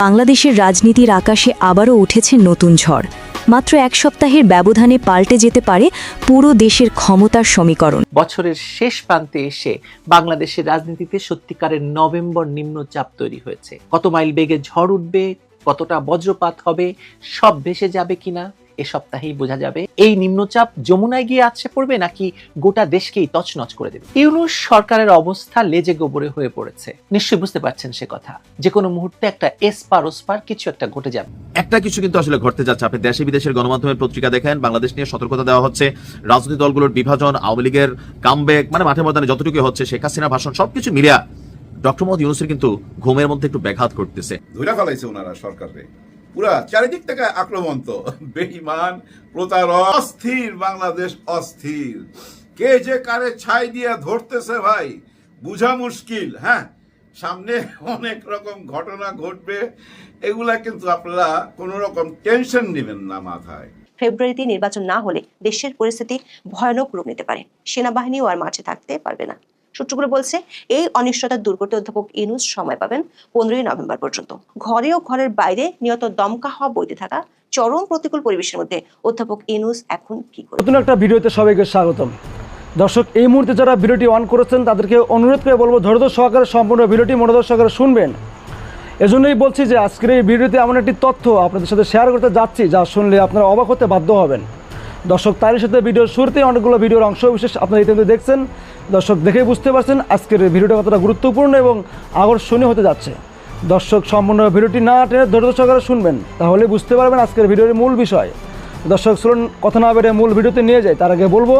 বাংলাদেশের রাজনীতির আকাশে আবারও উঠেছে নতুন ঝড়। মাত্র এক সপ্তাহের ব্যবধানে পাল্টে যেতে পারে পুরো দেশের ক্ষমতার সমীকরণ। বছরের শেষ প্রান্তে এসে বাংলাদেশের রাজনীতিতে সত্যিকারের নভেম্বর নিম্নচাপ তৈরি হয়েছে। কত মাইল বেগে ঝড় উঠবে, কতটা বজ্রপাত হবে, সব ভেসে যাবে কিনা এ সপ্তাহেই বোঝা যাবে। এই নিম্নচাপ যমুনায় গিয়ে আছে পড়বে নাকি গোটা দেশকেই তছনছ করে দেবে? ইউনুস সরকারের অবস্থা লেজে গোবরে হয়ে পড়েছে। নিশ্চয়ই বুঝতে পারছেন সে কথা। যে কোনো মুহূর্তে একটা এসপার ওসপার কিছু একটা ঘটে যাবে। একটা কিছু কিন্তু আসলে ঘটতে যাচ্ছে। আপনি দেশে বিদেশের গণমাধ্যমের পত্রিকা দেখেন বাংলাদেশ নিয়ে সতর্কতা দেওয়া হচ্ছে রাজনৈতিক দলগুলোর বিভাজন আওয়ামী লীগের কামব্যাক মানে মাঠে ময়দানে যতটুকু হচ্ছে শেখ হাসিনার ভাষণ সবকিছু মিলিয়া ডক্টর মোহাম্মদ ইউনুসের কিন্তু ঘুমের মধ্যে একটু ব্যাঘাত করতেছে ধরে ফেলাইছে ওনারা সরকারে পুরা চারিদিক থেকে আক্রমণ তো বেইমান প্রতারক, অস্থির, বাংলাদেশ অস্থির। কে যে কারে ছাই দিয়ে ধরতেছে ভাই, বুঝা মুশকিল হ্যাঁ? সামনে অনেক রকম ঘটনা ঘটবে, এগুলা কিন্তু আপনারা কোনো রকম টেনশন নেবেন না মাথায়। ফেব্রুয়ারিতে নির্বাচন না হলে দেশের পরিস্থিতি ভয়ানক রূপ নিতে পারে। সেনাবাহিনীও আর মাঠে থাকতে পারবে না। সূত্রগুলো বলছে, এই অনিশ্চয়তা দূর করতে অধ্যাপক ইনুস সময় পাবেন পনেরোই নভেম্বর পর্যন্ত। ঘরে ও ঘরের বাইরে নিয়ত দমকা হওয়া বইতে থাকা চরম প্রতিকূল পরিবেশের মধ্যে অধ্যাপক ইনুস এখন কি করবে নতুন একটা ভিডিওতে সবাইকে স্বাগতম। দর্শক, এই মুহূর্তে যারা ভিডিওটি অন করেছেন, তাদেরকে অনুরোধ করে বলব, ধৈর্য সহকারে সম্পূর্ণ ভিডিওটি মনোযোগ সহকারে শুনবেন। এজন্যই বলছি যে, আজকের এই ভিডিওতে এমন একটি তথ্য আপনাদের সাথে শেয়ার করতে যাচ্ছি, যা শুনলে আপনারা অবাক হতে বাধ্য হবেন। দর্শক, তারই সাথে ভিডিওর শুরুতেই অনেকগুলো ভিডিওর অংশ বিশেষ আপনারা ইতিমধ্যে দেখছেন। দর্শক, দেখেই বুঝতে পারছেন আজকের ভিডিওটা কতটা গুরুত্বপূর্ণ এবং আকর্ষণীয় হতে যাচ্ছে। দর্শক, সম্পূর্ণ ভিডিওটি না টেনে ধৈর্য সহকারে শুনবেন তাহলে বুঝতে পারবেন আজকের ভিডিওর মূল বিষয়। দর্শক শুনুন কথা না বেড়ে মূল ভিডিওতে নিয়ে যায় তার আগে বলব,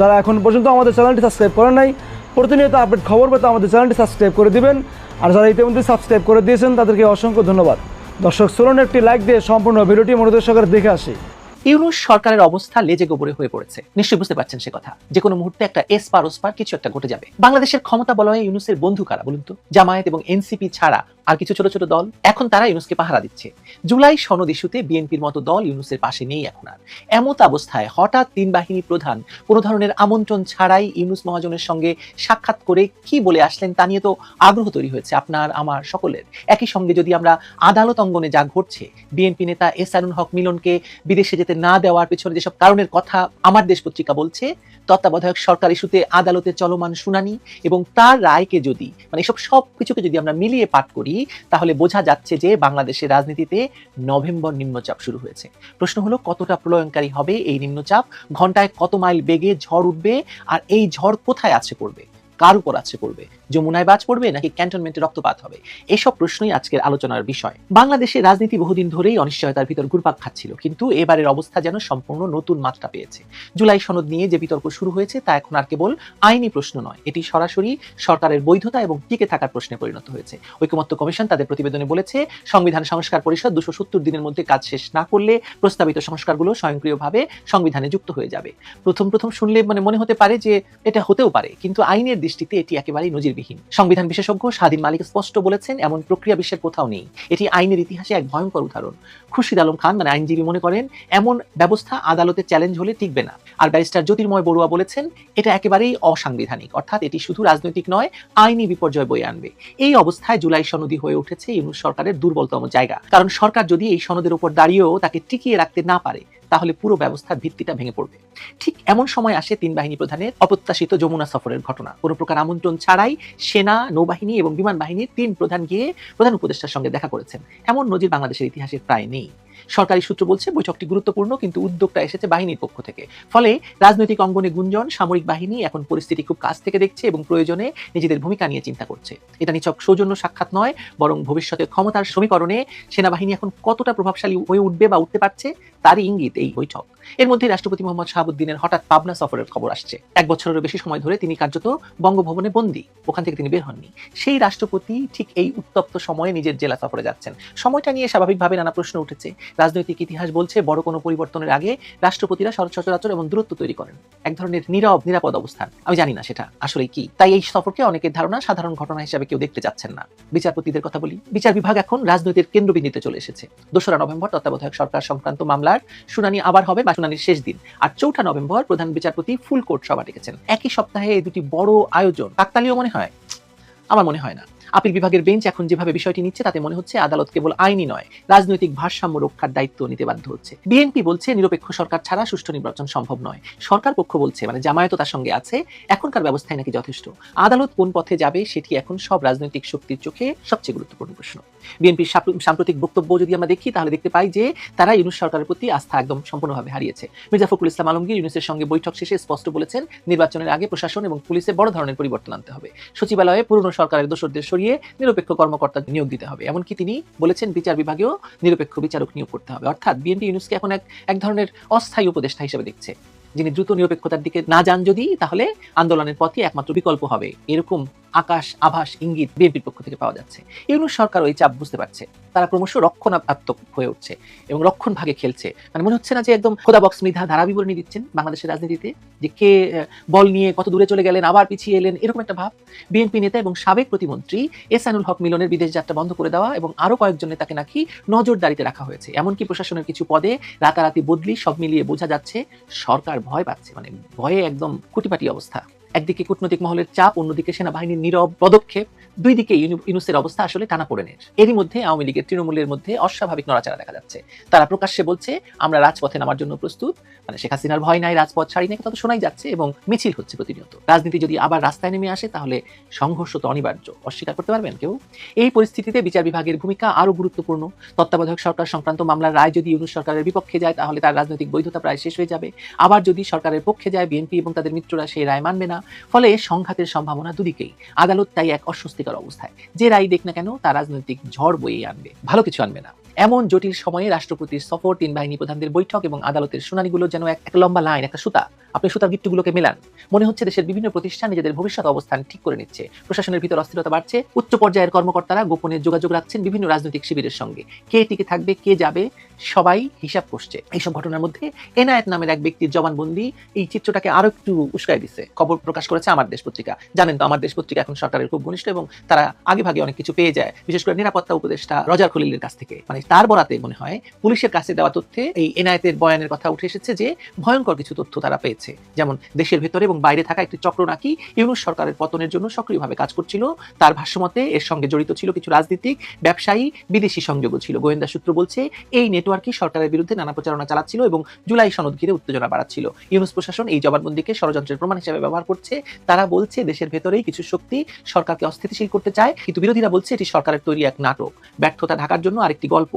যারা এখন পর্যন্ত আমাদের চ্যানেলটি সাবস্ক্রাইব করেন নাই, প্রতিনিয়ত আপডেট খবর পেতে আমাদের চ্যানেলটি সাবস্ক্রাইব করে দিবেন। আর যারা ইতিমধ্যে সাবস্ক্রাইব করে দিয়েছেন, তাদেরকে অসংখ্য ধন্যবাদ। দর্শক শুনুন একটি লাইক দিয়ে সম্পূর্ণ ভিডিওটি মনোযোগ সহকারে দেখে আসি। ইউনুস সরকারের অবস্থা লেজে গোবরে হয়ে পড়েছে। নিশ্চয়ই বুঝতে পারছেন সে কথা। যে কোনো মুহূর্তে একটা এসপার ওসপার কিছু একটা ঘটে যাবে। বাংলাদেশের ক্ষমতা বলয়ে ইউনুসের বন্ধু কারা বলুন তো? জামায়াত এবং এনসিপি ছাড়া আর কিছু ছোট ছোট দল? এখন তারা ইউনুসকে পাহারা দিচ্ছে। জুলাই সনদ ইস্যুতে বিএনপির মতো দল ইউনুসের পাশে নেই এখন আর। এমত অবস্থায় হঠাৎ তিন বাহিনী প্রধান কোনো ধরনের আমন্ত্রণ ছাড়াই ইউনুস মহাজনের সঙ্গে সাক্ষাৎ করে কি বলে আসলেন তা নিয়ে তো আগ্রহ তৈরি হয়েছে আপনার, আমার, সকলের। একই সঙ্গে যদি আমরা আদালত অঙ্গনে যা ঘটছে, বিএনপি নেতা এসানুল হক মিলনকে বিদেশে যেতে না দেওয়ার পেছনে যেসব কারণের কথা আমার দেশ পত্রিকা বলছে, তত্ত্বাবধায়ক সরকার ইস্যুতে আদালতে চলমান শুনানি এবং তার রায়কে যদি মানে এসব সব কিছুকে যদি আমরা মিলিয়ে পাঠ করি, তাহলে বোঝা যাচ্ছে যে বাংলাদেশের রাজনীতিতে নভেম্বর নিম্নচাপ শুরু হয়েছে। প্রশ্ন হলো, কতটা প্রলয়নকারী হবে এই নিম্নচাপ? ঘন্টায় কত মাইল বেগে ঝড় উঠবে? আর এই ঝড় কোথায় আছে পড়বে? কার উপর আছে পড়বে? যমুনায় বাজ পড়বে নাকি ক্যান্টনমেন্টে রক্তপাত হবে? এসব প্রশ্নই আজকের আলোচনার বিষয়। বাংলাদেশের রাজনীতি বহুদিন ধরেই অনিশ্চয়তার ভিতর ঘুরপাক খাচ্ছিল, কিন্তু এবারের অবস্থা যেন সম্পূর্ণ নতুন মাত্রা পেয়েছে। জুলাই সনদ নিয়ে যে বিতর্ক শুরু হয়েছে তা এখন আর কেবল আইনি প্রশ্ন নয়, এটি সরাসরি সরকারের বৈধতা এবং টিকে থাকার প্রশ্নে পরিণত হয়েছে। ঐকমত্য কমিশন তাদের প্রতিবেদনে বলেছে, সংবিধান সংস্কার পরিষদ দুশো সত্তর দিনের মধ্যে কাজ শেষ না করলে প্রস্তাবিত সংস্কারগুলো স্বয়ংক্রিয়ভাবে সংবিধানে যুক্ত হয়ে যাবে। প্রথম প্রথম শুনলে মানে মনে হতে পারে যে এটা হতেও পারে, কিন্তু আইনের দৃষ্টিতে এটি একেবারেই নজিরবিহীন সংবিধান বিশেষজ্ঞ স্বাধীন মালিক স্পষ্ট বলেছেন, এমন প্রক্রিয়া বিশ্বের কোথাও নেই। এটি আইনের ইতিহাসে এক ভয়ঙ্কর উদাহরণ। খুরশিদ আলম খান মানে আইনজীবী মনে করেন, এমন ব্যবস্থা আদালতে চ্যালেঞ্জ হলে টিকবে না। আর ব্যারিস্টার জ্যোতির্ময় বড়ুয়া বলেছেন, এটা একেবারেই অসাংবিধানিক। অর্থাৎ এটি শুধু রাজনৈতিক নয়, আইনি বিপর্যয় বয়ে আনবে। এই অবস্থায় জুলাই সনদি হয়ে উঠেছে ইউনুস সরকারের দুর্বলতম জায়গা। কারণ সরকার যদি এই সনদের উপর দাঁড়িয়েও তাকে টিকিয়ে রাখতে না পারে তাহলে পুরো ব্যবস্থার ভিত্তিটা ভেঙে পড়বে। ঠিক এমন সময় আসে তিন বাহিনী প্রধানের অপ্রত্যাশিত যমুনা সফরের ঘটনা। কোনো প্রকার আমন্ত্রণ ছাড়াই সেনা, নৌবাহিনী এবং বিমান বাহিনীর তিন প্রধান গিয়ে প্রধান উপদেষ্টার সঙ্গে দেখা করেছেন। এমন নজির বাংলাদেশের ইতিহাসে প্রায় নেই। সরকারি সূত্র বলছে বৈঠকটি গুরুত্বপূর্ণ, কিন্তু উদ্যোগটা এসেছে বাহিনীর পক্ষ থেকে। ফলে রাজনৈতিক অঙ্গনে গুঞ্জন, সামরিক বাহিনী এখন পরিস্থিতি খুব কাছ থেকে দেখছে এবং প্রয়োজনে নিজেদের ভূমিকা নিয়ে চিন্তা করছে। এটা নিছক সৌজন্য সাক্ষাৎ নয়, বরং ভবিষ্যতে ক্ষমতার সমীকরণে সেনাবাহিনী এখন কতটা প্রভাবশালী হয়ে উঠবে বা উঠতে পারছে, তারই ইঙ্গিত এই বৈঠক। এর মধ্যে রাষ্ট্রপতি মোহাম্মদ শাহাবুদ্দিনের হঠাৎ পাবনা সফরের খবর আসছে। এক বছরেরও বেশি সময় ধরে তিনি কার্যত বঙ্গভবনে বন্দী। ওখান থেকে তিনি বের হননি। সেই রাষ্ট্রপতি ঠিক এই উত্তপ্ত সময়ে নিজের জেলা সফরে যাচ্ছেন। সময়টা নিয়ে স্বাভাবিকভাবে নানা প্রশ্ন উঠেছে। রাজনৈতিক ইতিহাস বলছে, বড় কোনো পরিবর্তনের আগে রাষ্ট্রপতিরা সচরাচর এবং দূরত্ব তৈরি করেন। এক ধরনের নীরব, নিরাপদ অবস্থান। আমি জানি না সেটা আসলে কি। তাই এই সফরকে অনেকের ধারণা সাধারণ ঘটনা হিসাবে কেউ দেখতে যাচ্ছেন না। বিচারপতিদের কথা বলি। বিচার বিভাগ এখন রাজনৈতিক কেন্দ্রবিন্দুতে চলে এসেছে। দোসরা নভেম্বর তত্ত্বাবধায়ক সরকার সংক্রান্ত মামলার শুনানি আবার হবে বা শুনানির শেষ দিন। আর চৌঠা নভেম্বর প্রধান বিচারপতি ফুল কোর্ট সভা ডেকেছেন। একই সপ্তাহে এই দুটি বড় আয়োজন কাকতালীয় মনে হয়? আমার মনে হয় না। আপিল বিভাগের বেঞ্চ এখন যেভাবে বিষয়টি নিচ্ছে, তাতে মনে হচ্ছে আদালত কেবল আইনি নয়, রাজনৈতিক ভারসাম্য রক্ষার দায়িত্ব নিতে বাধ্য হচ্ছে। বিএনপি বলছে, নিরপেক্ষ সরকার ছাড়া সুষ্ঠু নির্বাচন সম্ভব নয়। সরকার পক্ষ বলছে মানে জামায়াত তার সঙ্গে আছে, এখনকার ব্যবস্থায় নাকি যথেষ্ট। আদালত কোন পথে যাবে, সেটি এখন সব রাজনৈতিক শক্তির চোখে সবচেয়ে গুরুত্বপূর্ণ প্রশ্ন। বিএনপির সাম্প্রতিক বক্তব্য যদি আমরা দেখি, তাহলে দেখতে পাই যে তারা ইউনুস সরকারের প্রতি আস্থা একদম সম্পূর্ণভাবে হারিয়েছে। মির্জা ফখরুল ইসলাম আলমগীর ইউনুসের সঙ্গে বৈঠক শেষে স্পষ্ট বলেছেন, নির্বাচনের আগে প্রশাসন এবং পুলিশে বড় ধরনের পরিবর্তন আনতে হবে। সচিবালয়ে পুরনো সরকারের দোষরদের সরিয়ে নিরপেক্ষ কর্মকর্তা নিয়োগ দিতে হবে। এমনকি তিনি বলেছেন বিচার বিভাগেও নিরপেক্ষ বিচারক নিয়োগ করতে হবে। অর্থাৎ বিএনপি ইউনুসকে এখন এক এক ধরনের অস্থায়ী উপদেষ্টা হিসেবে দেখছে। যিনি দ্রুত নিরপেক্ষতার দিকে না যান যদি, তাহলে আন্দোলনের পথই একমাত্র বিকল্প হবে। এরকম আকাশ, আভাস, ইঙ্গিত বিএনপির পক্ষ থেকে পাওয়া যাচ্ছে। ইউনুস সরকার ওই চাপ বুঝতে পারছে। তারা ক্রমশ রক্ষণাত্মক হয়ে উঠছে এবং রক্ষণ ভাগে খেলছে। মানে মনে হচ্ছে না যে একদম খোদা বক্স মৃধা ধারা বিবরণী দিচ্ছেন বাংলাদেশের রাজনীতিতে, যে কে বল নিয়ে কত দূরে চলে গেলেন, আবার পিছিয়ে এলেন, এরকম একটা ভাব। বিএনপি নেতা এবং সাবেক প্রতিমন্ত্রী এসানুল হক মিলনের বিদেশ যাত্রা বন্ধ করে দেওয়া এবং আরও কয়েকজন নেতাকে নাকি নজরদারিতে রাখা হয়েছে। এমনকি প্রশাসনের কিছু পদে রাতারাতি বদলি সব মিলিয়ে বোঝা যাচ্ছে সরকার ভয় পাচ্ছে। মানে ভয়ে একদম কুটিপাটি অবস্থা। একদিকে কূটনৈতিক মহলের চাপ, অন্যদিকে সেনাবাহিনীর নীরব পদক্ষেপ দুই দিকে ইউনুসের অবস্থা আসলে টানাপোড়েনের। এরই মধ্যে আওয়ামী লীগের তৃণমূলের মধ্যে অস্বাভাবিক নড়াচড়া দেখা যাচ্ছে। তারা প্রকাশ্যে বলছে, আমরা রাজপথে নামার জন্য প্রস্তুত। মানে শেখ হাসিনার ভয় নাই রাজপথ ছাড়ি নাই, কথা শোনাই যাচ্ছে এবং মিছিল হচ্ছে প্রতিনিয়ত। রাজনীতি যদি আবার রাস্তায় নেমে আসে, তাহলে সংঘর্ষ তো অনিবার্য। অস্বীকার করতে পারবেন কেউ? এই পরিস্থিতিতে বিচার বিভাগের ভূমিকা আরও গুরুত্বপূর্ণ। তত্ত্বাবধায়ক সরকার সংক্রান্ত মামলার রায় যদি ইউনুস সরকারের বিপক্ষে যায়, তাহলে তার রাজনৈতিক বৈধতা প্রায় শেষ হয়ে যাবে। আবার যদি সরকারের পক্ষে যায়, বিএনপি এবং তাদের মিত্ররা সেই রায় মানবে না ফলে সংঘাতের সম্ভাবনা দুদিকেই। আদালত তাই এক অস্বস্তিকর অবস্থায়। যে রায় দেখ না কেন, তা রাজনৈতিক ঝড় বয়ে আনবে। ভালো কিছু আনবে না। এমন জটিল সময়ে রাষ্ট্রপতির সফর, তিন বাহিনী প্রধানদের বৈঠক এবং আদালতের শুনানিগুলো যেন এক এক লম্বা লাইন, একটা সুতা। আপনি সুতার গিট্টুগুলোকে মেলান। মনে হচ্ছে দেশের বিভিন্ন প্রতিষ্ঠান নিজেদের ভবিষ্যৎ অবস্থান ঠিক করে নিচ্ছে। প্রশাসনের ভিতর অস্থিরতা বাড়ছে। উচ্চ পর্যায়ের কর্মকর্তারা গোপনে যোগাযোগ রাখছেন বিভিন্ন রাজনৈতিক শিবিরের সঙ্গে। কে টিকে থাকবে, কে যাবে, সবাই হিসাব করছে। এইসব ঘটনার মধ্যে এনায়েত নামের এক ব্যক্তির জবানবন্দি এই চিত্রটাকে আরও একটু উস্কাই দিচ্ছে খবর প্রকাশ করেছে আমার দেশ পত্রিকা। জানেন তো, আমার দেশ পত্রিকা এখন সরকারের খুব ঘনিষ্ঠ এবং তারা আগে ভাগে অনেক কিছু পেয়ে যায়। বিশেষ করে নিরাপত্তা উপদেষ্টা রজার খলিলের কাছ থেকে। মানে তার বরাতে মনে হয় পুলিশের কাছে দেওয়া তথ্যে এই এনায়েতের বয়ানের কথা উঠে এসেছে যে ভয়ঙ্কর কিছু তথ্য তারা পেয়েছে। যেমন দেশের ভেতরে এবং বাইরে থাকা একটি চক্র নাকি ইউনুস সরকারের পতনের জন্য সক্রিয়ভাবে কাজ করছিল। তার ভাষ্যমতে এর সঙ্গে জড়িত ছিল কিছু রাজনীতিক, ব্যবসায়ী, বিদেশি সংযোগও ছিল। গোয়েন্দা সূত্র বলছে, এই নেটওয়ার্কই সরকারের বিরুদ্ধে নানা প্রচারণা চালাচ্ছিল এবং জুলাই সনদ ঘিরে উত্তেজনা বাড়াচ্ছিল। ইউনুস প্রশাসন এই জবানবন্দিকে ষড়যন্ত্রের প্রমাণ হিসেবে ব্যবহার করছে। তারা বলছে, দেশের ভেতরেই কিছু শক্তি সরকারকে অস্থিতিশীল করতে চায়, কিন্তু বিরোধীরা বলছে, এটি সরকারের তৈরি এক নাটক। ব্যর্থতা ঢাকার জন্য আরেকটি গল্প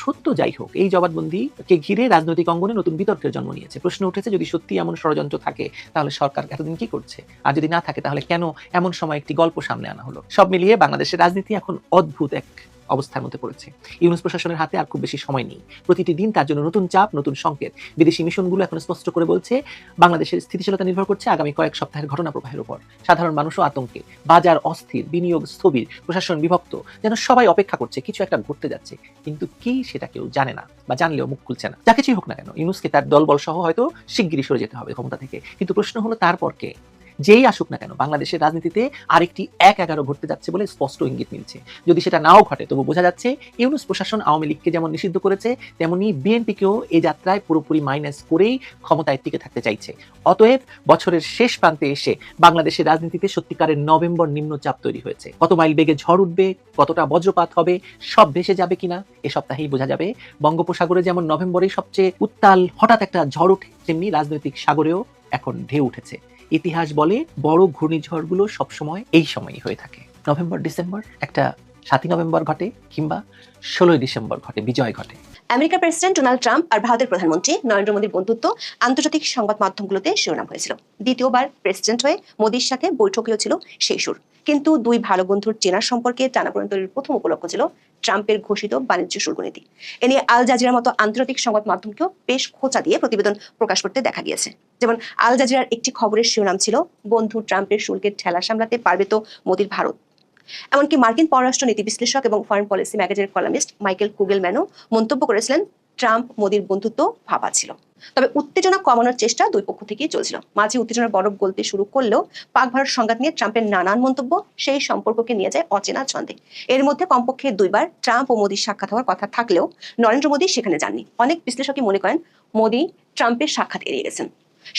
সত্য যাই হোক, এই জবানবন্দিকে ঘিরে রাজনৈতিক অঙ্গনে নতুন বিতর্কের জন্ম নিয়েছে। প্রশ্ন উঠেছে, যদি সত্যি এমন ষড়যন্ত্র থাকে, তাহলে সরকার এতদিন কি করছে? আর যদি না থাকে, তাহলে কেন এমন সময় একটি গল্প সামনে আনা হলো? সব মিলিয়ে বাংলাদেশের রাজনীতি এখন অদ্ভুত এক অবস্থার মধ্যে পড়েছে। ইউনুস প্রশাসনের হাতে আর খুব বেশি সময় নেই। প্রতিটি দিন তার জন্য নতুন চাপ, নতুন সংকেত। বিদেশি মিশনগুলো এখন স্পষ্ট করে বলছে, বাংলাদেশের স্থিতিশীলতা নির্ভর করছে আগামী কয়েক সপ্তাহের ঘটনা প্রবাহের উপর। সাধারণ মানুষও আতঙ্কে। বাজার অস্থির, বিনিয়োগ স্থবির, প্রশাসন বিভক্ত, যেন সবাই অপেক্ষা করছে, কিছু একটা ঘটতে যাচ্ছে। কিন্তু কি সেটা কেউ জানে না বা জানলেও মুখ খুলছে না। যা কিছুই হোক না কেন, ইউনুসকে তার দলবল সহ হয়তো শিগগিরই সরে যেতে হবে ক্ষমতা থেকে। কিন্তু প্রশ্ন হলো, তারপর কে? যেই আসুক না কেন, বাংলাদেশের রাজনীতিতে আরেকটি এক এগারো ঘটতে যাচ্ছে বলে স্পষ্ট ইঙ্গিত মিলছে। যদি সেটা নাও ঘটে, তবু বোঝা যাচ্ছে ইউনুস প্রশাসন আওয়ামী লীগকে যেমন নিষিদ্ধ করেছে, তেমনি বিএনপিকেও এই যাত্রায় পুরোপুরি মাইনাস করেই ক্ষমতায় টিকে থাকতে চাইছে। অতএব বছরের শেষ প্রান্তে এসে বাংলাদেশের রাজনীতিতে সত্যিকারের নভেম্বর নিম্নচাপ তৈরি হয়েছে। কত মাইল বেগে ঝড় উঠবে, কতটা বজ্রপাত হবে, সব ভেসে যাবে কিনা, এ সপ্তাহেই বোঝা যাবে। বঙ্গোপসাগরে যেমন নভেম্বরে সবচেয়ে উত্তাল হঠাৎ একটা ঝড় উঠে, তেমনি রাজনৈতিক সাগরেও এখন ঢেউ উঠেছে। ইতিহাস বলে বড় ঘূর্ণিঝড়গুলো সবসময় এই সময়ই হয়ে থাকে। নভেম্বর, ডিসেম্বর একটা সাতই নভেম্বর ঘটে কিংবা ষোলোই ডিসেম্বর ঘটে, বিজয় ঘটে। আমেরিকার প্রেসিডেন্ট ডোনাল্ড ট্রাম্প আর ভারতের প্রধানমন্ত্রী নরেন্দ্র মোদীর বন্ধুত্ব আন্তর্জাতিক সংবাদ মাধ্যমগুলোতে শিরোনাম হয়েছিল। দ্বিতীয়বার প্রেসিডেন্ট হয়ে মোদীর সাথে বৈঠকেও ছিল সেই সুর। কিন্তু দুই ভালো বন্ধুর চেনার সম্পর্কে টানাপোড়েন তৈরির প্রথম উপলক্ষ ছিল ট্রাম্পের ঘোষিত বাণিজ্য শুল্ক নীতি এ নিয়ে আল জাজিরার মতো আন্তর্জাতিক সংবাদ মাধ্যমকেও বেশ খোঁচা দিয়ে প্রতিবেদন প্রকাশ করতে দেখা গিয়েছে। যেমন, আল জাজিরার একটি খবরের শিরোনাম ছিল, বন্ধু ট্রাম্পের শুল্কের ঠেলা সামলাতে পারবে তো মোদীর ভারত। এমনকি মার্কিন পররাষ্ট্র নীতি বিশ্লেষক এবং ফরেন পলিসি ম্যাগাজিনের কলামিস্ট মাইকেল কুগেলম্যানও মন্তব্য করেছিলেন, ট্রাম্প মোদীর বন্ধুত্ব ভাবা ছিল। তবে উত্তেজনা কমানোর চেষ্টা দুই পক্ষ থেকেই চলছিল। মাঝে উত্তেজনার বরফ গলতে শুরু করলেও পাক ভারত সংঘাত নিয়ে ট্রাম্পের নানান মন্তব্য সেই সম্পর্ককে নিয়ে যায় অচেনা ছন্দে। এর মধ্যে কমপক্ষে দুইবার ট্রাম্প ও মোদীর সাক্ষাৎ হওয়ার কথা থাকলেও নরেন্দ্র মোদী সেখানে যাননি। অনেক বিশ্লেষকই মনে করেন, মোদী ট্রাম্পের সাক্ষাৎ এড়িয়ে গেছেন।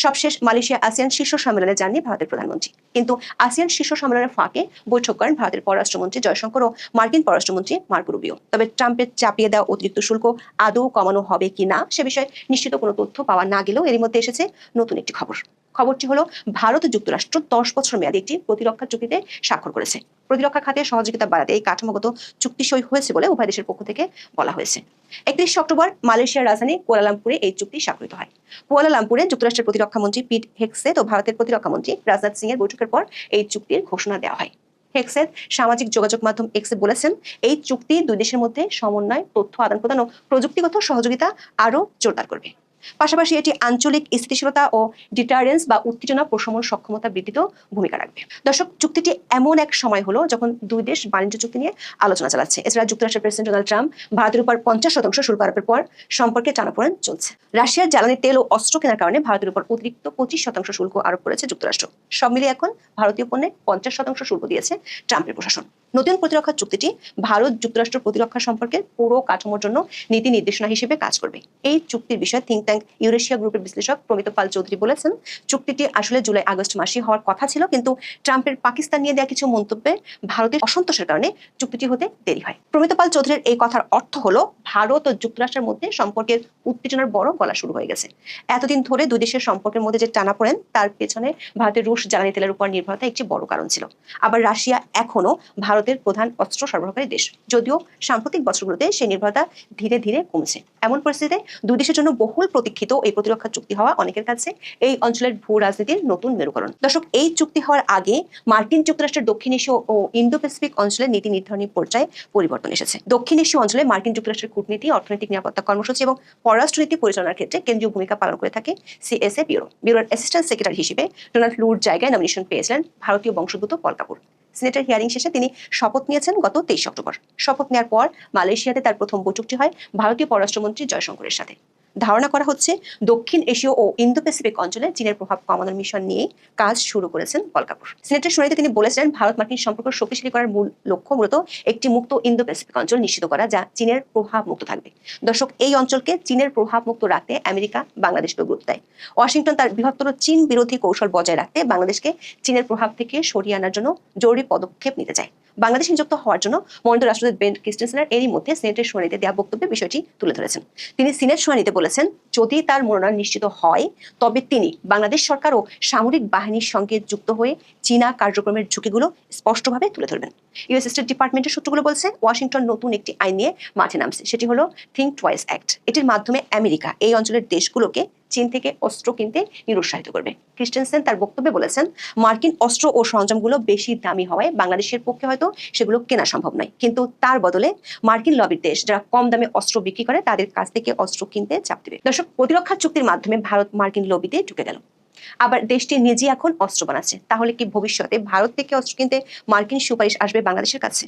সবশেষ মালয়েশিয়া আসিয়ান শীর্ষ সম্মেলনে যাননি ভারতের প্রধানমন্ত্রী। কিন্তু আসিয়ান শীর্ষ সম্মেলনের ফাঁকে বৈঠক করেন ভারতের পররাষ্ট্রমন্ত্রী জয়শঙ্কর ও মার্কিন পররাষ্ট্রমন্ত্রী মার্কো রুবিও। তবে ট্রাম্পের চাপিয়ে দেওয়া অতিরিক্ত শুল্ক আদৌ কমানো হবে কি না সে বিষয়ে নিশ্চিত কোনো তথ্য পাওয়া না গেলেও এরই মধ্যে এসেছে নতুন একটি খবর। খবরটি হলো, ভারত যুক্তরাষ্ট্র দশ বছর মেয়াদী একটি প্রতিরক্ষা চুক্তিতে স্বাক্ষর করেছে। প্রতিরক্ষা খাতে সহযোগিতা বাড়াতে এই কাঠামোগত চুক্তি সই হয়েছে বলে উভয় দেশের পক্ষ থেকে বলা হয়েছে। একত্রিশে অক্টোবর মালয়েশিয়ার রাজধানী কুয়ালালামপুরে এই চুক্তি স্বাক্ষরিত হয়। কুয়ালালামপুরে যুক্তরাষ্ট্রের প্রতিরক্ষা মন্ত্রী পিট হেক্সেত ও ভারতের প্রতিরক্ষা মন্ত্রী রাজনাথ সিং এর বৈঠকের পর এই চুক্তির ঘোষণা দেওয়া হয়। হেক্সেত সামাজিক যোগাযোগ মাধ্যম এক্সে বলেছেন, এই চুক্তি দুই দেশের মধ্যে সমন্বয়, তথ্য আদান প্রদান ও প্রযুক্তিগত সহযোগিতা আরও জোরদার করবে। পাশাপাশি এটি আঞ্চলিক স্থিতিশীলতা ও ডিটারেন্স বা উত্তেজনা প্রশমন সক্ষমতা বৃদ্ধিতেও ভূমিকা রাখবে। দর্শক, চুক্তিটি এমন এক সময় হলো যখন দুই দেশ বাণিজ্য চুক্তি নিয়ে আলোচনা চালাচ্ছে। এছাড়া যুক্তরাষ্ট্রের প্রেসিডেন্ট ডোনাল্ড ট্রাম্প ভারতের উপর পঞ্চাশ শতাংশ শুল্ক আরোপের পর সম্পর্কে টানাপোড়েন চলছে। রাশিয়ার জ্বালানি তেল ও অস্ত্র কেনার কারণে ভারতের উপর অতিরিক্ত পঁচিশ শতাংশ শুল্ক আরোপ করেছে যুক্তরাষ্ট্র। সব মিলিয়ে এখন ভারতীয় পণ্যে পঞ্চাশ শতাংশ শুল্ক দিয়েছে ট্রাম্পের প্রশাসন। নতুন প্রতিরক্ষা চুক্তিটি ভারত যুক্তরাষ্ট্র প্রতিরক্ষা সম্পর্কে পুরো কাঠামোর জন্য নীতি নির্দেশনা হিসেবে কাজ করবে। এই চুক্তির বিষয়ে থিঙ্ক ট্যাঙ্ক ইউরেশিয়া গ্রুপের বিশ্লেষক প্রমিত পাল চৌধুরী বলেছেন, চুক্তিটি আসলে জুলাই আগস্ট মাসে হওয়ার কথা ছিল, কিন্তু ট্রাম্পের পাকিস্তান নিয়ে দেওয়া কিছু মন্তব্যে ভারতের অসন্তোষের কারণে চুক্তিটি হতে দেরি হয়। প্রমিত পাল চৌধুরীর এই কথার অর্থ হলো, ভারত ও যুক্তরাষ্ট্রের মধ্যে সম্পর্কের উত্তেজনার বড় গলা শুরু হয়ে গেছে। এতদিন ধরে দুই দেশের সম্পর্কের মধ্যে যে টানা পড়েন, তার পেছনে ভারতের রুশ জ্বালানি তেলের উপর নির্ভরতা একটি বড় কারণ ছিল। আবার রাশিয়া এখনও ভারতের প্রধান অস্ত্র সরবরাহকারী দেশ, যদিও সাম্প্রতিক বছরগুলোতে সেই নির্ভরতা ধীরে ধীরে কমছে। এমন পরিস্থিতিতে দুই দেশের জন্য বহুল প্রতীক্ষিত এই প্রতিরক্ষা চুক্তি হওয়া অনেকের কাছে এই অঞ্চলের ভূ রাজনীতির নতুন মেরুকরণ। দর্শক, এই চুক্তি হওয়ার আগে মার্কিন যুক্তরাষ্ট্রের দক্ষিণ এশীয় ও ইন্দো প্যাসিফিক অঞ্চলের নীতি নির্ধারণী পর্যায়ে পরিবর্তন এসেছে। দক্ষিণ এশীয় অঞ্চলে মার্কিন যুক্তরাষ্ট্রের কূটনীতি, অর্থনৈতিক নিরাপত্তা কর্মসূচি এবং পররাষ্ট্রনীতি পরিচালনার ক্ষেত্রে কেন্দ্রীয় ভূমিকা পালন করে থাকে সিএসএ ব্যুরো। ব্যুরোর অ্যাসিস্ট্যান্ট সেক্রেটারি হিসেবে ডোনাল্ড লুর জায়গায় নমিনেশন পেয়েছিলেন ভারতীয় বংশোদ্ভূত পল কাপুর। সিনেটের হিয়ারিং শেষে তিনি শপথ নিয়েছেন গত তেইশ অক্টোবর। শপথ নেওয়ার পর মালয়েশিয়াতে তার প্রথম বৈঠকটি হয় ভারতীয় পররাষ্ট্রমন্ত্রী জয়শঙ্করের সাথে। ধারণা করা হচ্ছে দক্ষিণ এশীয় ও ইন্দো প্যাসিফিক অঞ্চলে চীনের প্রভাব কমানোর মিশন নিয়ে কাজ শুরু করেছেন পল কাপুর সিনেটের শুনানিতে তিনি বলেছিলেন, ভারত মার্কিন সম্পর্ক শক্তিশালী করার মূল লক্ষ্য মূলত একটি মুক্ত ইন্দো প্যাসিফিক অঞ্চল নিশ্চিত করা, যা চীনের প্রভাব মুক্ত থাকবে। দর্শক, এই অঞ্চলকে চীনের প্রভাব মুক্ত রাখতে আমেরিকা বাংলাদেশকেও গুরুত্ব দেয়। ওয়াশিংটন তার বৃহত্তর চীন বিরোধী কৌশল বজায় রাখতে বাংলাদেশকে চীনের প্রভাব থেকে সরিয়ে আনার জন্য জরুরি পদক্ষেপ নিতে চায়। বাংলাদেশ নিযুক্ত হওয়ার জন্য মনোনীত রাষ্ট্রদূত বেন ক্রিস্টেনসেনের এরই মধ্যে সিনেটের শুনানিতে দেওয়া বক্তব্যে বিষয়টি তুলে ধরেছেন। তিনি সিনেট শুনানিতে বলেছেন, যদি তার মনোনয়ন নিশ্চিত হয়, তবে তিনি বাংলাদেশ সরকার ও সামরিক বাহিনীর সঙ্গে যুক্ত হয়ে চীনা কার্যক্রমের ঝুঁকিগুলো স্পষ্টভাবে তুলে ধরবেন। ইউএস স্টেট ডিপার্টমেন্টের সূত্রগুলো বলছে, ওয়াশিংটন নতুন একটি আইন নিয়ে মাঠে নামছে। সেটি হলো থিঙ্ক টুয়াইস অ্যাক্ট এটির মাধ্যমে আমেরিকা এই অঞ্চলের দেশগুলোকে চীন থেকে অস্ত্র কিনতে নিরুৎসাহিত করবে। ক্রিস্টেনসেন তার বক্তব্যে বলেছেন, মার্কিন অস্ত্র ও সরঞ্জামগুলো বেশি দামি হওয়ায় বাংলাদেশের পক্ষে হয়তো সেগুলো কেনা সম্ভব নয়। কিন্তু তার বদলে মার্কিন লবির দেশ যারা কম দামে অস্ত্র বিক্রি করে, তাদের কাছ থেকে অস্ত্র কিনতে চাপ দেবে। দর্শক, প্রতিরক্ষা চুক্তির মাধ্যমে ভারত মার্কিন লবিতে ঢুকে গেল। আবার দেশটি নিজে এখন অস্ত্র বানাচ্ছে। তাহলে কি ভবিষ্যতে ভারত থেকে অস্ত্র কিনতে মার্কিন সুপারিশ আসবে বাংলাদেশের কাছে?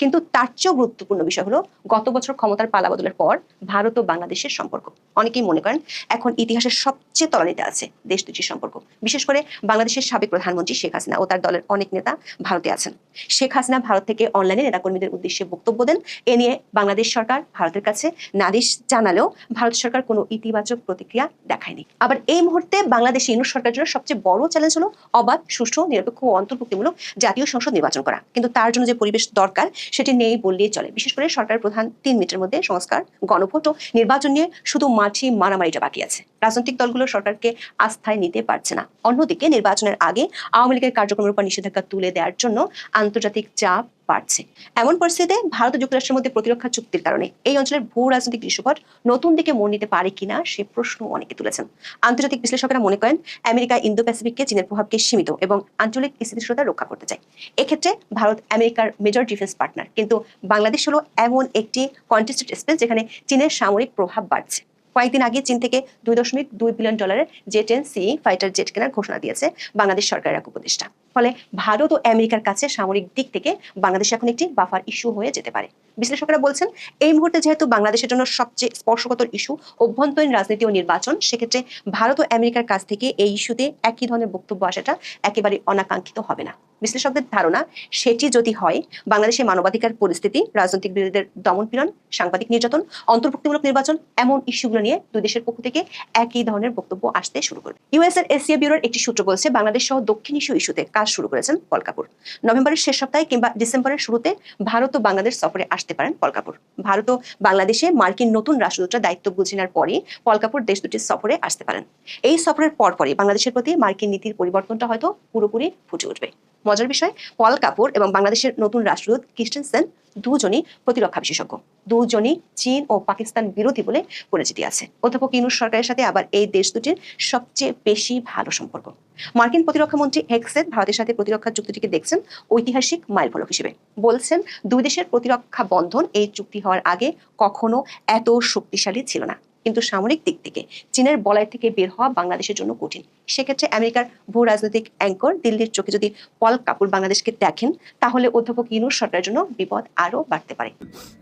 কিন্তু তার চেয়েও গুরুত্বপূর্ণ বিষয় হলো গত বছর ক্ষমতার পালা বদলের পর ভারত ও বাংলাদেশের সম্পর্ক। অনেকেই মনে করেন এখন ইতিহাসের সবচেয়ে তলানিতে আছে দেশ দুটির সম্পর্ক। বিশেষ করে বাংলাদেশের সাবেক প্রধানমন্ত্রী শেখ হাসিনা ও তার দলের অনেক নেতা ভারতে আছেন। শেখ হাসিনা ভারত থেকে অনলাইনে নেতাকর্মীদের উদ্দেশ্যে বক্তব্য দেন। এ নিয়ে বাংলাদেশ সরকার ভারতের কাছে নালিশ জানালেও ভারত সরকার কোনো ইতিবাচক প্রতিক্রিয়া দেখায়নি। আবার এই মুহূর্তে বাংলাদেশ ইউনুস সরকারের জন্য সবচেয়ে বড় চ্যালেঞ্জ হলো অবাধ, সুষ্ঠু, নিরপেক্ষ ও অন্তর্ভুক্তিমূলক জাতীয় সংসদ নির্বাচন করা। কিন্তু তার জন্য যে পরিবেশ দরকার সেটি নেই বললেই চলে। বিশেষ করে সরকার প্রধান তিন মিনিটের মধ্যে সংস্কার, গণভোট ও নির্বাচন নিয়ে শুধু মাঠি মারামারিটা বাকি আছে। রাজনৈতিক দলগুলো সরকারকে আস্থায় নিতে পারছে না। অন্যদিকে নির্বাচনের আগে আওয়ামী লীগের কার্যক্রমের উপর নিষেধাজ্ঞা তুলে দেওয়ার জন্য আন্তর্জাতিক চাপ বাড়ছে। এমন পরিস্থিতিতে ভারত যুক্তরাষ্ট্রের মধ্যে প্রতিরক্ষা চুক্তির কারণে এই অঞ্চলের ভূ রাজনৈতিক দৃশ্যপট নতুন দিকে মন নিতে পারে কিনা সে প্রশ্ন অনেকে তুলেছেন। আন্তর্জাতিক বিশ্লেষকেরা মনে করেন আমেরিকা ইন্দো প্যাসিফিককে চীনের প্রভাবকে সীমিত এবং আঞ্চলিক স্থিতিশীলতা রক্ষা করতে চায়। এক্ষেত্রে ভারত আমেরিকার মেজর ডিফেন্স পার্টনার কিন্তু বাংলাদেশ হলো এমন একটি কন্টেস্টেড স্পেস যেখানে চীনের সামরিক প্রভাব বাড়ছে। কয়েকদিন আগে চীন থেকে দুই দশমিক দুই বিলিয়ন ডলারের J ten C fighter jet কেনার ঘোষণা দিয়েছে বাংলাদেশ সরকারের এক উপদেষ্টা। ফলে ভারত ও আমেরিকার কাছে সামরিক দিক থেকে বাংলাদেশ এখন একটি বাফার ইস্যু হয়ে যেতে পারে। বিশ্লেষকরা বলছেন, এই মুহূর্তে যেহেতু বাংলাদেশের জন্য সবচেয়ে স্পর্শকাতর ইস্যু অভ্যন্তরীণ রাজনীতি ও নির্বাচন, সেক্ষেত্রে ভারত ও আমেরিকার কাছ থেকে এই ইস্যুতে একই ধরনের বক্তব্য আসাটা একেবারে অনাকাঙ্ক্ষিত হবে না। বিশ্লেষকদের ধারণা, সেটি যদি হয় বাংলাদেশের মানবাধিকার পরিস্থিতি, রাজনৈতিক বিরোধীদের দমনপীড়ন সাংবাদিক নির্যাতন, অন্তর্ভুক্তিমূলক নির্বাচন, এমন ইস্যুগুলো নিয়ে দুই দেশের পক্ষ থেকে একই ধরনের বক্তব্য আসতে শুরু করবে। ইউএস এর এশিয়া ব্যুরোর একটি সূত্র বলছে, বাংলাদেশ সহ দক্ষিণ এশীয় ইস্যুতে কাজ শুরু করেছেন পল কাপুর নভেম্বরের শেষ সপ্তাহে কিংবা ডিসেম্বরের শুরুতে ভারত ও বাংলাদেশ সফরে আসতে পারেন পল কাপুর ভারত ও বাংলাদেশে মার্কিন নতুন রাষ্ট্রদূতরা দায়িত্ব বুঝে নেওয়ার পরই পল কাপুর দেশ দুটির সফরে আসতে পারেন। এই সফরের পরপরই বাংলাদেশের প্রতি মার্কিন নীতির পরিবর্তনটা হয়তো পুরোপুরি ফুটে উঠবে। মজার বিষয়, পল কাপুর এবং বাংলাদেশের নতুন রাষ্ট্রদূত ক্রিস্টেনসেন দুজনই প্রতিরক্ষা বিশেষজ্ঞ। দুজনই চীন ও পাকিস্তান বিরোধী বলে পরিচিতি আছে। অধ্যাপক ইনুস সরকারের সাথে আবার এই দেশ দুটির সবচেয়ে বেশি ভালো সম্পর্ক। মার্কিন প্রতিরক্ষা মন্ত্রী হেক্সেন ভারতের সাথে প্রতিরক্ষা চুক্তিটিকে দেখছেন ঐতিহাসিক মাইলফলক হিসেবে। বলছেন, দুই দেশের প্রতিরক্ষা বন্ধন এই চুক্তি হওয়ার আগে কখনো এত শক্তিশালী ছিল না। কিন্তু সামরিক দিক থেকে চীনের বলয় থেকে বের হওয়া বাংলাদেশের জন্য কঠিন। সেক্ষেত্রে আমেরিকার ভূ রাজনৈতিক অ্যাঙ্কর দিল্লির চোখে যদি পল কাপুর বাংলাদেশকে দেখেন, তাহলে অধ্যাপক ইনুস সরকারের জন্য বিপদ আরও বাড়তে পারে।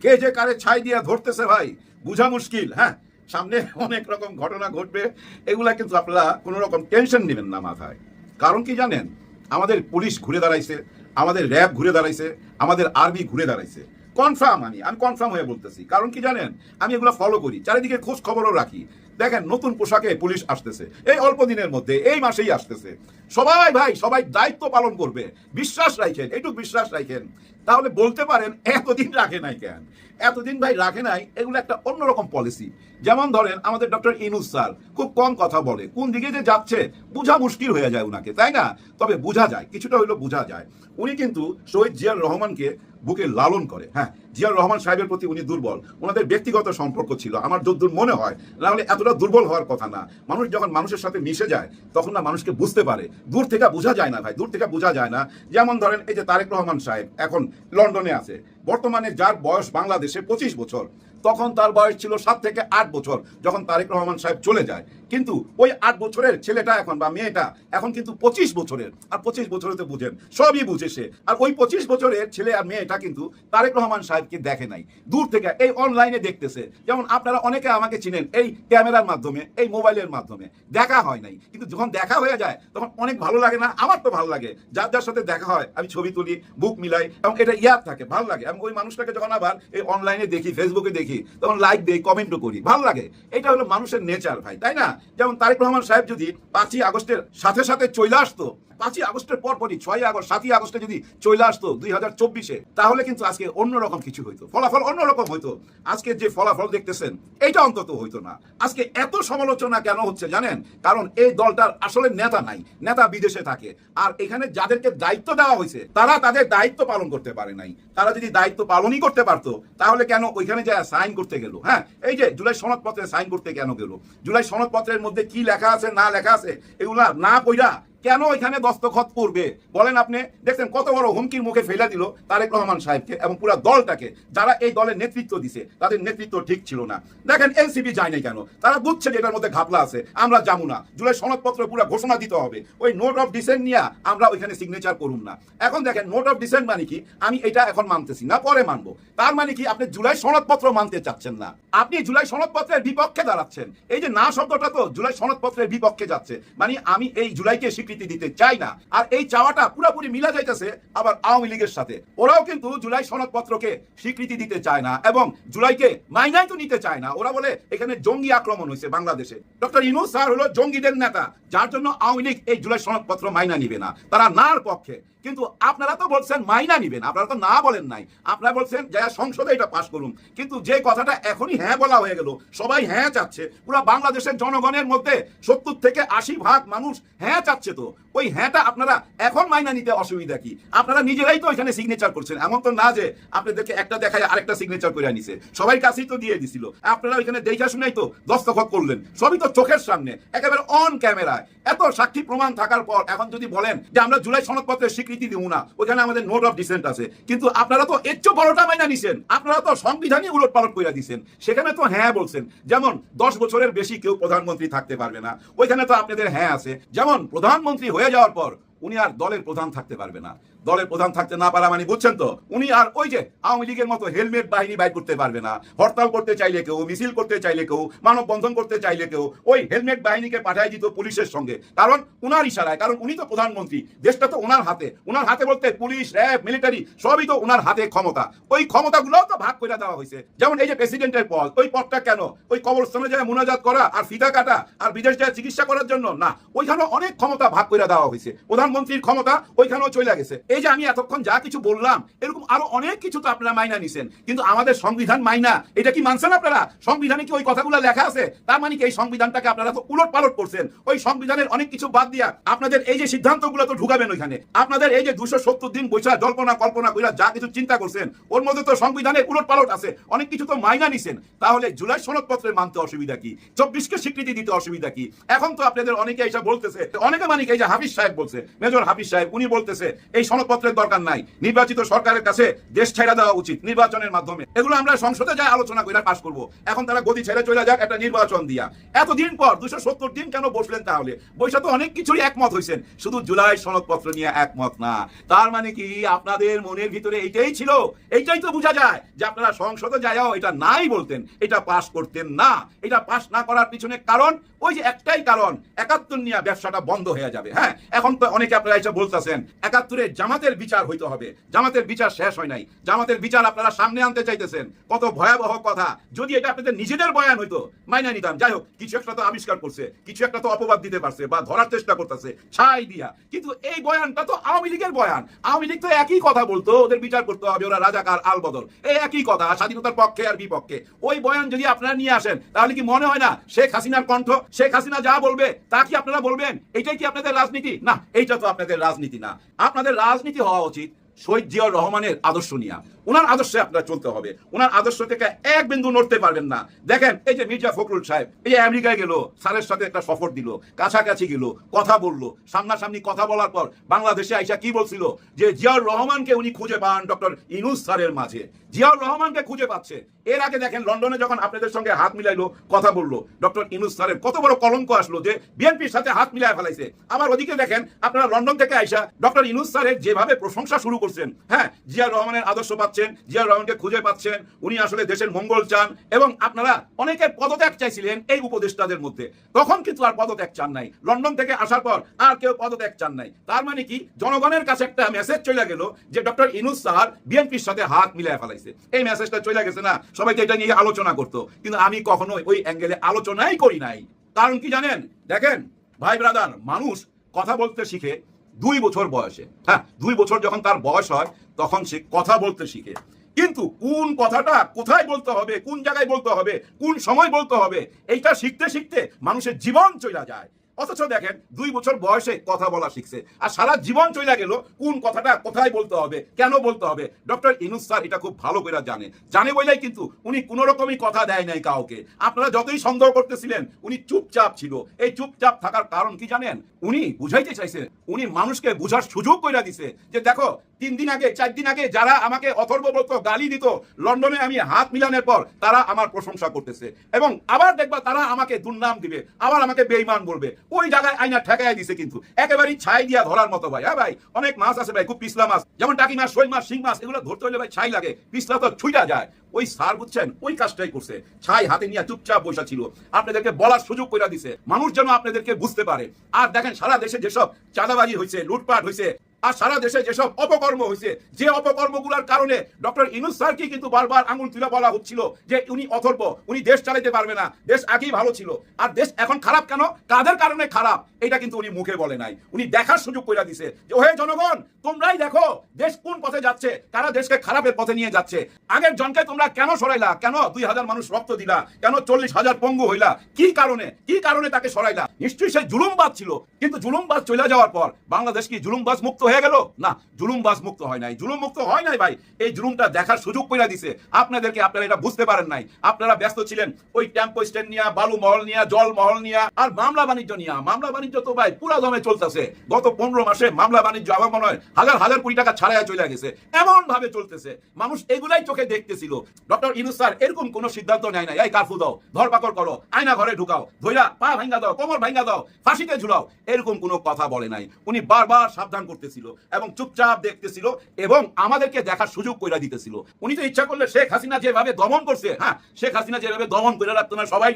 কে যে কারে ছাই দিয়া ধরতেছে ভাই? বুঝা মুশকিল হ্যাঁ? সামনে অনেক রকম ঘটনা ঘটবে, এগুলা কিন্তু আপনারা কোনো রকম টেনশন নেবেন না মাথায়। কারণ কি জানেন? আমাদের পুলিশ ঘুরে দাঁড়াইছে, আমাদের র্যাব ঘুরে দাঁড়াইছে, আমাদের আর্মি ঘুরে দাঁড়াইছে। কনফার্ম আমি আমি কনফার্ম হয়ে বলতেছি। কারণ কি জানেন? আমি এগুলো ফলো করি। চারিদিকে খোঁজ খবরও রাখি। দেখেন, নতুন পোশাকে পুলিশ আসতেছে। এই অল্প দিনের মধ্যে, এই মাসেই আসতেছে। সবাই ভাই, সবাই দায়িত্ব পালন করবে। বিশ্বাস রাখেন এইটুকু বিশ্বাস রাখেন। তাহলে বলতে পারেন, এতদিন রাখে নাই কেন? এতদিন ভাই রাখে নাই, এগুলো একটা অন্যরকম পলিসি যেমন ধরেন, আমাদের ডক্টর ইনুস স্যার খুব কম কথা বলে। কোন দিকে যে যাচ্ছে, বোঝা মুশকিল হয়ে যায় উনাকে, তাই না? তবে বোঝা যায়, কিছুটা হইল বোঝা যায়। উনি কিন্তু শহীদ জিয়ার রহমানকে বুকে লালন করে। হ্যাঁ জিয়ার রহমান সাহেবের প্রতি উনি দুর্বল। ওনাদের ব্যক্তিগত সম্পর্ক ছিল। আমার যদ্দূর মনে হয় নাহলে এতটা দুর্বল হওয়ার কথা না। মানুষ যখন মানুষের সাথে মিশে যায়, তখন না মানুষকে বুঝতে পারে। দূর থেকে বোঝা যায় না ভাই, দূর থেকে বোঝা যায় না। যেমন ধরেন এই যে তারেক রহমান সাহেব, এখন লন্ডনে আছে। বর্তমানে যার বয়স বাংলাদেশে পঁচিশ বছর। তখন তার বয়স ছিল সাত থেকে আট বছর, যখন তারেক রহমান সাহেব চলে যায়। কিন্তু ওই আট বছরের ছেলেটা এখন বা মেয়েটা এখন কিন্তু পঁচিশ বছরের, আর পঁচিশ বছরে তো বুঝেন, সবই বুঝে সে। আর ওই পঁচিশ বছরের ছেলে আর মেয়েটা কিন্তু তারেক রহমান সাহেবকে দেখে নাই। দূর থেকে এই অনলাইনে দেখতেছে, যেমন আপনারা অনেকে আমাকে চিনেন এই ক্যামেরার মাধ্যমে, এই মোবাইলের মাধ্যমে। দেখা হয় নাই। কিন্তু যখন দেখা হয়ে যায়, তখন অনেক ভালো লাগে না? আমার তো ভালো লাগে। যার যার সাথে দেখা হয়, আমি ছবি তুলি, বুক মিলাই, এবং এটা ইয়াদ থাকে, ভালো লাগে। এবং ওই মানুষটাকে যখন আবার এই অনলাইনে দেখি ফেসবুকে দেখি তখন লাইক দেই কমেন্টও করি। ভালো লাগে। এটা হলো মানুষের নেচার ভাই, তাই না? যেমন তারেক রহমান সাহেব যদি পাঁচই আগস্টের সাথে সাথে চলে আসতো পাঁচই আগস্টের পর পরই ছয় আগস্ট, সাতই আগস্টে যদি চলে আসতো দুই হাজার চব্বিশে, তাহলে কিন্তু আজকে অন্যরকম কিছু হইতো। ফলাফল অন্যরকম হইতো। আজকে যে ফলাফল দেখতেছেন, এইটা অন্তত হইতো না। আজকে এত সমালোচনা কেন হচ্ছে জানেন? কারণ এই দলটার আসলে নেতা নাই, নেতা বিদেশে থাকে। আর এখানে যাদেরকে দায়িত্ব দেওয়া হয়েছে, তারা তাদের দায়িত্ব পালন করতে পারে নাই। তারা যদি দায়িত্ব পালনই করতে পারতো, তাহলে কেন ওইখানে যা সাইন করতে গেল হ্যাঁ? এই যে জুলাই সনদপত্রে সাইন করতে কেন গেল? জুলাই সনদপত্রের মধ্যে কি লেখা আছে, না লেখা আছে? এগুলা না কইরা কেন এখানে দস্তখত করবে? বলেন আপনি, দেখছেন কত বড় হুমকির মুখে ফেলে দিল তারেক রহমান সাহেবকে এবং পুরো দলটাকে, যারা এই দলের নেতৃত্ব দিছে, তাদের নেতৃত্ব ঠিক ছিল না। দেখেন এনসিপি যায় নাই কেন? তারা বুঝছে যে এটার মধ্যে ঘাপলা আছে, আমরা যাব না। জুলাই সনদপত্র পুরো ঘোষণা দিতে হবে। ওই নোট অফ ডিসেন্ট নিয়ে আমরা ওইখানে সিগনেচার করুন না। এখন দেখেন নোট অফ ডিসেন্ট মানে কি? আমি এটা এখন মানতেছি না, পরে মানবো। তার মানে কি? আপনি জুলাই সনদপত্র মানতে চাচ্ছেন না। আপনি জুলাই সনদপত্রের বিপক্ষে দাঁড়াচ্ছেন। এই যে না শব্দটা তো জুলাই সনদপত্রের বিপক্ষে যাচ্ছে। মানে আমি এই জুলাইকে স্বীকৃতি দিতে চাই না। আর এই চাওয়াটা পুরোপুরি মিলা যাইতেছে আবার আওয়ামী লীগের সাথে। ওরাও কিন্তু জুলাই সনদপত্রকে স্বীকৃতি দিতে চায় না এবং জুলাইকে মাইনাই তো নিতে চায় না। ওরা বলে এখানে জঙ্গি আক্রমণ হয়েছে বাংলাদেশে। ডক্টর ইনু স্যার হলো জঙ্গিদের নেতা। যার জন্য আওয়ামী লীগ এই জুলাই সনদপত্র মাইনা নিবে না। তারা নার পক্ষে কিন্তু আপনারা তো বলছেন মাইনা নিবেন, আপনারা তো না বলেন নাই। আপনারা বলছেন যে সংসদে এটা পাশ করুন। কিন্তু যে কথাটা এখনই হ্যাঁ বলা হয়ে গেল, সবাই হ্যাঁ চাচ্ছে। পুরো বাংলাদেশের জনগণের মধ্যে সত্তর থেকে আশি ভাগ মানুষ হ্যাঁ চাচ্ছে তো। ওই হ্যাঁটা আপনারা এখন মাইনা নিতে অসুবিধা কি? আপনারা নিজেরাই তো এখানে সিগনেচার করছেন। এমন তো না যে আপনাদেরকে একটা দেখায় আরেকটা সিগনেচার করে নিছে। সবাই কাছেই তো দিয়ে দিছিল। আপনারা ওইখানে দেখা শুনেই তো দস্তখত করলেন। সবই তো চোখের সামনে, একেবারে অন ক্যামেরায় এত সাক্ষী প্রমাণ থাকার পর এখন যদি বলেন যে আমরা জুলাই সনদপত্রের স্বীকৃতি দিব না। ওখানে আমাদের নোট অফ ডিসেন্ট আছে। কিন্তু আপনারা তো এর চেয়ে বড়টা মাইনা নিছেন। আপনারা তো সংবিধানই উলট পালট করে দিছেন। সেখানে তো হ্যাঁ বলছেন। যেমন দশ বছরের বেশি কেউ প্রধানমন্ত্রী থাকতে পারবে না। ওইখানে তো আপনাদের হ্যাঁ আছে। যেমন প্রধানমন্ত্রী হয়ে যাওয়ার পর উনি আর দলের প্রধান থাকতে পারবে না। দলের প্রধান থাকতে না পারা মানে বুঝছেন তো? উনি আর ওই যে আওয়ামী লীগের মতো হেলমেট বাহিনী বাইর করতে পারবে না। হরতাল করতে চাইলে কেউ, মিছিল করতে চাইলে কেউ, মানববন্ধন করতে চাইলে কেউ, ওই হেলমেট বাহিনীকে পাঠাই দিত পুলিশের সঙ্গে। কারণ উনার ইশারায়, কারণ উনি তো প্রধানমন্ত্রী, দেশটা তো ওনার হাতে। ওনার হাতে বলতে পুলিশ, র্যাব মিলিটারি সবই তো ওনার হাতে ক্ষমতা। ওই ক্ষমতাগুলো তো ভাগ করে দেওয়া হয়েছে। যেমন এই যে প্রেসিডেন্টের পদ, ওই পদটা কেন? ওই কবরস্থানে যায় মুনাজাত করা আর ফিতা কাটা আর বিদেশ যায় চিকিৎসা করার জন্য? না ওইখানে অনেক ক্ষমতা ভাগ করে দেওয়া হয়েছে। প্রধানমন্ত্রীর ক্ষমতা ওইখানেও চলে গেছে। এই যে আমি এতক্ষণ যা কিছু বললাম, এরকম আরও অনেক কিছু তো আপনারা মাইনা নিছেন। কিন্তু আমাদের সংবিধান মাইনা, এটা কি মানছেন আপনারা? সংবিধানে কি ওই কথাগুলো লেখা আছে? তার মানে কি এই সংবিধানটাকে আপনারা তো উলট পালট করছেন। ওই সংবিধানের অনেক কিছু বাদ দিয়া আপনাদের এই যে সিদ্ধান্তগুলো তো ঢুকাবেন ওইখানে। আপনাদের এই যে দুশো সত্তর দিন বৈশা জল্পনা কল্পনা কইরা যা কিছু চিন্তা করছেন, ওর মধ্যে তো সংবিধানের উলট পালট আছে। অনেক কিছু তো মাইনা নিছেন। তাহলে জুলাই সনদপত্রে মানতে অসুবিধা কি? চব্বিশকে স্বীকৃতি দিতে অসুবিধা কি? এখন তো আপনাদের অনেকে এসে বলতেছে। অনেকে মানে এই যে হাফিজ সাহেব বলছে, মেজর হাফিজ সাহেব, উনি বলতেছে, এই সনদপত্রের দরকার নাই। নির্বাচিত সরকারের কাছে দেশ ছেড়ে দেওয়া উচিত নির্বাচনের মাধ্যমে। এগুলো আমরা সংসদে যাই আলোচনা করে পাশ করব। এখন তারা গদি ছেড়ে চলে যাক একটা নির্বাচন দিয়া। এতদিন পর দুশো সত্তর দিন কেন বসলেন তাহলে? বৈশা তো অনেক কিছুই একমত হয়েছেন শুধু জুলাই সনদপত্র নিয়ে একমত না। তার মানে কি আপনাদের মনের ভিতরে এইটাই ছিল? এইটাই তো বোঝা যায় যে আপনারা সংসদে যাইও এটা নাই বলতেন। এটা পাশ করতেন না। এটা পাশ না করার পিছনে কারণ ওই যে একটাই কারণ, একাত্তর নিয়ে ব্যবসাটা বন্ধ হয়ে যাবে। হ্যাঁ এখন তো অনেকে আপনারা এসে বলতেছেন একাত্তরে জামাতের বিচার হইতে হবে। জামাতের বিচার শেষ হয় নাই। জামাতের বিচার আপনারা সামনে আনতে চাইতেছেন। কত ভয়াবহ কথা। যদি এটা আপনাদের নিজেদের বয়ান হইতো, মাইনা নিতাম। যাই হোক, কিছু একটা তো আবিষ্কার করছে, কিছু একটা তো অপবাদ দিতে পারছে বা ধরার চেষ্টা করতেছে, ছাই দিয়া। কিন্তু এই বয়ানটা তো আওয়ামী লীগের বয়ান। আওয়ামী লীগ তো একই কথা বলতো, ওদের বিচার করতে হবে, ওরা রাজাকার, আল বদল এই একই কথা, স্বাধীনতার পক্ষে আর বিপক্ষে। ওই বয়ান যদি আপনারা নিয়ে আসেন, তাহলে কি মনে হয় না শেখ হাসিনার কণ্ঠ? শেখ হাসিনা যা বলবে, তা কি আপনারা বলবেন? এটাই কি আপনাদের রাজনীতি? না, এইটা তো আপনাদের রাজনীতি না। আপনাদের রাজনীতি হওয়া উচিত শহীদ জিয়াউর রহমানের আদর্শ নিয়া। ওনার আদর্শে আপনারা চলতে হবে। ওনার আদর্শ থেকে এক বিন্দু নড়তে পারবেন না। দেখেন, এই যে মির্জা ফখরুল সাহেব, এই যে আমেরিকায় গেল, স্যারের সাথে একটা সফর দিল, কাছাকাছি গেল, কথা বলল, সামনাসামনি কথা বলার পর বাংলাদেশে আইসা কি বলছিল? যে জিয়াউর রহমানকে উনি খুঁজে পান ডক্টর ইনুস স্যারের মাঝে। জিয়াউর রহমানকে খুঁজে পাচ্ছে। এর আগে দেখেন লন্ডনে যখন আপনাদের সঙ্গে হাত মিলাইলো, কথা বলল, ডক্টর ইনুস স্যারের কত বড় কলঙ্ক আসলো যে বিএনপির সাথে হাত মিলাই ফেলাইছে। আবার ওদিকে দেখেন আপনারা লন্ডন থেকে আইসা ডক্টর ইনুস স্যারের যেভাবে প্রশংসা শুরু করছেন হ্যাঁ জিয়াউর রহমানের আদর্শ পাচ্ছেন জিয়াউর রহমানকে খুঁজে পাচ্ছেন, উনি আসলে দেশের মঙ্গল চান, এবং আপনারা অনেকের পদত্যাগ চাইছিলেন এই উপদেষ্টাদের মধ্যে। তখন কিন্তু আর পদত্যাগ চান নাই। লন্ডন থেকে আসার পর আর কেউ পদত্যাগ চান নাই। তার মানে কি? জনগণের কাছে একটা মেসেজ চলে গেল যে ডক্টর ইনুস স্যার বিএনপির সাথে হাত মিলাই ফেলাইছে। এই মেসেজটা চলে গেছে না? সবাই তো এটা নিয়ে আলোচনা করতো। কিন্তু আমি কখনো ওই অ্যাঙ্গেলে আলোচনাই করি নাই। কারণ কি জানেন? দেখেন, ভাই ব্রাদার, মানুষ কথা বলতে শিখে দুই বছর বয়সে। হ্যাঁ দুই বছর যখন তার বয়স হয়, তখন সে কথা বলতে শিখে। কিন্তু কোন কথাটা কোথায় বলতে হবে, কোন জায়গায় বলতে হবে, কোন সময় বলতে হবে, এইটা শিখতে শিখতে মানুষের জীবন চলে যায়। অথচ দেখেন, দুই বছর বয়সে কথা বলা শিখছে। আর সারা জীবন চলে গেল, কোন কথাটা কোথায় বলতে হবে, কেন বলতে হবে? ডক্টর ইনুস স্যার এটা খুব ভালো করে জানে। জানে বলেই কিন্তু উনি কোনো রকমই কথা দেয় নাই কাউকে। আপনারা যতই সন্দেহ করতেছিলেন, উনি চুপচাপ ছিল। এই চুপচাপ থাকার কারণ কি জানেন? উনি বুঝাইতে চাইছেন উনি মানুষকে বুঝার সুযোগ করে দিছে যে দেখো, তিন দিন আগে, চার দিন আগে যারা আমাকে অথর্ব বলতো গালি দিত, লন্ডনে আমি হাত মিলানের পর তারা আমার প্রশংসা করতেছে। এবং আবার দেখবা তারা আমাকে দুর্নাম দিবে, আবার আমাকে বেইমান বলবে। ওই জায়গায় আইনা ঠেকাই দিছে কিন্তু। একেবারেই ছাই দিয়া ধরার মতো ভাই। হ্যাঁ ভাই, অনেক মাছ আছে ভাই, খুব পিছলা মাছ। যেমন টাকি মাছ শৈল মাছ, শিং মাছ, এগুলো ধরতে হলে ভাই ছাই লাগে। পিছলা তো ছুইটা যায়। ওই সার বুঝছেন, ওই কাজটাই করছে। ছাই হাতে নিয়ে চুপচাপ বসা ছিল। আপনাদেরকে বলার সুযোগ করে দিছে। মানুষ যেন আপনাদেরকে বুঝতে পারে। আর দেখেন সারা দেশে যেসব চাঁদাবাজি হয়েছে লুটপাট হয়েছে আর সারা দেশে যেসব অপকর্ম হয়েছে, যে অপকর্মগুলোর কারণে ডক্টর ইনুস স্যারকে কিন্তু বারবার আঙুল তুলে বলা হচ্ছিল যে উনি অথর্ব, উনি দেশ চালাতে পারবে না, দেশ আগেই ভালো ছিল। আর দেশ এখন খারাপ কেন? কাদের কারণে খারাপ? এটা কিন্তু উনি মুখে বলে নাই। উনি দেখার সুযোগ করে দিছে যে, ওহে জনগণ, তোমরাই দেখো দেশ কোন পথে যাচ্ছে, কারা দেশকে খারাপের পথে নিয়ে যাচ্ছে। আগের জনকে তোমরা কেন সরাইলা? কেন দুই হাজার মানুষ রক্ত দিলা? কেন চল্লিশ হাজার পঙ্গু হইলা? কি কারণে? কি কারণে তাকে সরাইলা? নিশ্চয়ই সে জুলুমবাজ ছিল। কিন্তু জুলুমবাজ চলে যাওয়ার পর বাংলাদেশ কি জুলুমবাজ মুক্ত হয়ে গেল? না জুলুমবাজ মুক্ত হয় নাই। জুলুম মুক্ত হয় নাই ভাই। এই জুলুমটা দেখার সুযোগ করে দিছে। আপনাদেরকে আপনারা এটা বুঝতে পারেন নাই। আপনারা ব্যস্ত ছিলেন। ওই টেম্পো স্ট্যান্ড নিয়ে, বালু মহল নিয়ে, জল মহল নিয়ে, আর মামলা বাণিজ্য নিয়ে। মামলা বাণিজ্য তো ভাই পুরা দমে চলতেছে। গত পনেরো মাসে মামলা বাণিজ্য আমার মনে হয় হাজার হাজার কোটি টাকা ছাড়াই চলে গেছে। এমন ভাবে চলতেছে। মানুষ এগুলাই চোখে দেখতেছিল। ডক্টর ইনুস স্যার, এরকম কোন সিদ্ধান্ত নেয় না এই কারফু দাও ধরপাকড় করো, আয়না ঘরে ঢুকাও, ধইরা পা ভাঙ্গা দাও, কোমর ভাঙ্গা দাও, ফাঁসিতে ঝুলাও, এরকম কোনো কথা বলে নাই। উনি বারবার সাবধান করতেছিল। দিতেছিল এবং চুপচাপ দেখতেছিল এবং আমাদেরকে দেখার সুযোগ কইরা দিতেছিল। উনি তো ইচ্ছা করলে শেখ হাসিনা যেভাবে দমন করছে হ্যাঁ শেখ হাসিনা যেভাবে দমন করে রাখতো না সবাই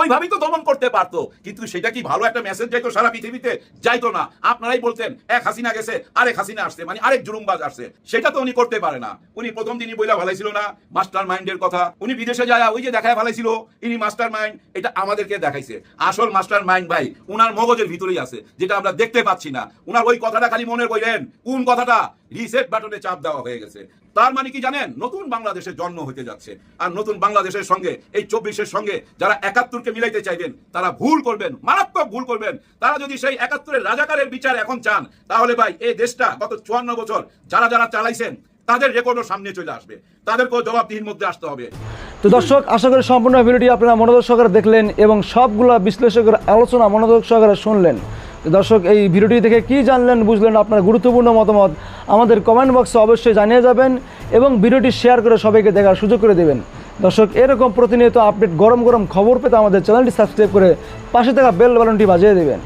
ওইভাবেই তো দমন করতে পারতো। কিন্তু সেটা কি ভালো একটা মেসেজ যাইতো সারা পৃথিবীতে? যাইতো না। আপনারাই বলতেন, এক হাসিনা গেছে, আরেক হাসিনা আসছে মানে আরেক জুলুমবাজ আসছে। সেটা তো উনি করতে পারে না। উনি প্রথম দিনই বইলা ভালাইছিল না মাস্টার মাইন্ডের কথা। উনি বিদেশে যায়, ওই যে দেখায় ভালাইছিল ইনি মাস্টার মাইন্ড এটা আমাদেরকে দেখাইছে। আসল মাস্টার মাইন্ড ভাই, উনার মগজের ভিতরেই আছে, যেটা আমরা দেখতে পাচ্ছি না। উনার ওই কথাটা খালি মনে কইলেন কোন কথাটা? রিসেট বাটনে চাপ দেওয়া হয়ে গেছে। তার মানে কি জানেন? নতুন বাংলাদেশের জন্ম হতে যাচ্ছে। আর নতুন বাংলাদেশের সঙ্গে, এই চব্বিশের সঙ্গে যারা একাত্তরকে মিলাইতে চাইবেন, তারা ভুল করবেন, মারাত্মক ভুল করবেন। তারা যদি সেই একাত্তরের রাজাকারের বিচার এখন চান, তাহলে ভাই, এই দেশটা গত চুয়ান্ন বছর যারা যারা চালাইছেন, তাদের রেকর্ডও সামনে চলে আসবে। তাদেরকেও জবাবদিহির মধ্যে আসতে হবে। তো দর্শক, আশা করি সম্পূর্ণ ভিডিওটি আপনারা মনোযোগ সহকারে দেখলেন এবং সবগুলো বিশ্লেষকের আলোচনা মনোযোগ সহকারে শুনলেন। দর্শক, এই ভিডিওটি থেকে কি জানলেন, বুঝলেন আপনার গুরুত্বপূর্ণ মতামত আমাদের কমেন্ট বক্সে অবশ্যই জানিয়ে যাবেন এবং ভিডিওটি শেয়ার করে সবাইকে দেখার সুযোগ করে দেবেন। দর্শক, এরকম প্রতিনিয়ত আপডেট গরম গরম খবর পেতে আমাদের চ্যানেলটি সাবস্ক্রাইব করে পাশে থাকা বেল বালনটি বাজিয়ে দেবেন।